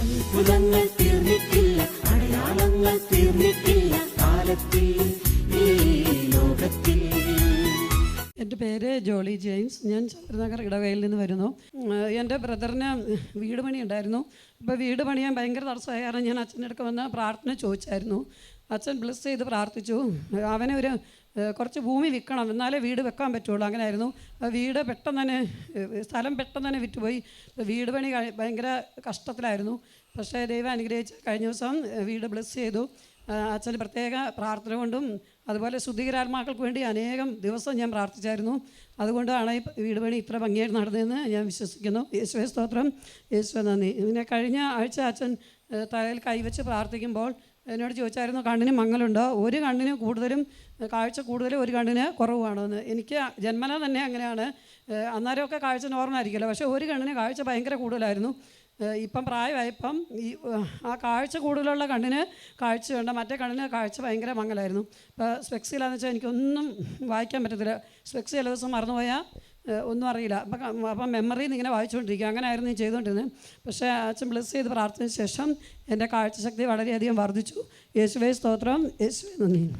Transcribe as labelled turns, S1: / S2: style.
S1: അത്ഭുതങ്ങൾ തീർന്നിട്ടില്ല അടയാളങ്ങൾ തീർന്നിട്ടില്ല കാലത്തിൽ
S2: എന്റെ പേര് ജോളി ജെയിംസ്. ഞാൻ ചന്ദ്രനഗർ ഇടവയിൽ നിന്ന് വരുന്നു. എന്റെ ബ്രദറിന് വീട് പണി ഉണ്ടായിരുന്നു അപ്പോൾ വീട് പണിയാൻ ഭയങ്കര തടസ്സമായ. കാരണം ഞാൻ അച്ഛന്റെ അടുക്ക വന്ന് പ്രാർത്ഥന ചോദിച്ചായിരുന്നു. അച്ഛൻ ബ്ലസ് ചെയ്ത് പ്രാർത്ഥിച്ചു. അവനെ ഒരു കുറച്ച് ഭൂമി വിൽക്കണം. എന്നാലേ വീട് വെക്കാൻ പറ്റുള്ളൂ. അങ്ങനെയായിരുന്നു. വീട് പെട്ടെന്ന് തന്നെ സ്ഥലം പെട്ടെന്ന് തന്നെ വിറ്റുപോയി. വീട് പണി ഭയങ്കര കഷ്ടത്തിലായിരുന്നു. പക്ഷേ ദൈവം അനുഗ്രഹിച്ച് കഴിഞ്ഞ ദിവസം വീട് ബ്ലസ് ചെയ്തു. അച്ഛൻ പ്രത്യേക പ്രാർത്ഥന കൊണ്ടും അതുപോലെ ശുദ്ധീകരാത്മാക്കൾക്ക് വേണ്ടി അനേകം ദിവസം ഞാൻ പ്രാർത്ഥിച്ചായിരുന്നു. അതുകൊണ്ടാണ് ഈ വീട് പണി ഇത്ര ഭംഗിയായിട്ട് നടന്നതെന്ന് ഞാൻ വിശ്വസിക്കുന്നു. യേശുവെ സ്തോത്രം. യേശുവെ നന്ദി. പിന്നെ കഴിഞ്ഞ ആഴ്ച അച്ഛൻ തലയിൽ കൈവച്ച് പ്രാർത്ഥിക്കുമ്പോൾ എന്നോട് ചോദിച്ചായിരുന്നു കണ്ണിന് മങ്ങലുണ്ടോ? ഒരു കണ്ണിന് കൂടുതലും കാഴ്ച കൂടുതലും ഒരു കണ്ണിന് കുറവാണോ എന്ന്. എനിക്ക് ജന്മന തന്നെ അങ്ങനെയാണ്. അന്നേരമൊക്കെ കാഴ്ച നോർമലായിരിക്കുമല്ലോ പക്ഷേ ഒരു കണ്ണിന് കാഴ്ച ഭയങ്കര കൂടുതലായിരുന്നു. ഇപ്പം പ്രായമായപ്പം ഈ ആ കാഴ്ച കൂടുതലുള്ള കണ്ണിന് കാഴ്ചയുണ്ട്. മറ്റേ കണ്ണിന് കാഴ്ച ഭയങ്കര മങ്ങലായിരുന്നു. ഇപ്പോൾ സ്പെക്സിലാന്ന് വെച്ചാൽ എനിക്കൊന്നും വായിക്കാൻ പറ്റത്തില്ല. സ്പെക്സ് ചില ദിവസം മറന്നുപോയാൽ ഒന്നും അറിയില്ല. അപ്പം അപ്പം മെമ്മറിയിൽ നിന്ന് ഇങ്ങനെ വായിച്ചുകൊണ്ടിരിക്കുക അങ്ങനെ ആയിരുന്നു ഞാൻ ചെയ്തുകൊണ്ടിരുന്നത് പക്ഷേ അച്ഛൻ ബ്ലസ് ചെയ്ത് പ്രാർത്ഥിച്ച ശേഷം എന്റെ കാഴ്ചശക്തി വളരെയധികം വർദ്ധിച്ചു. യേശുവേ സ്തോത്രം. യേശുവേ നന്ദി.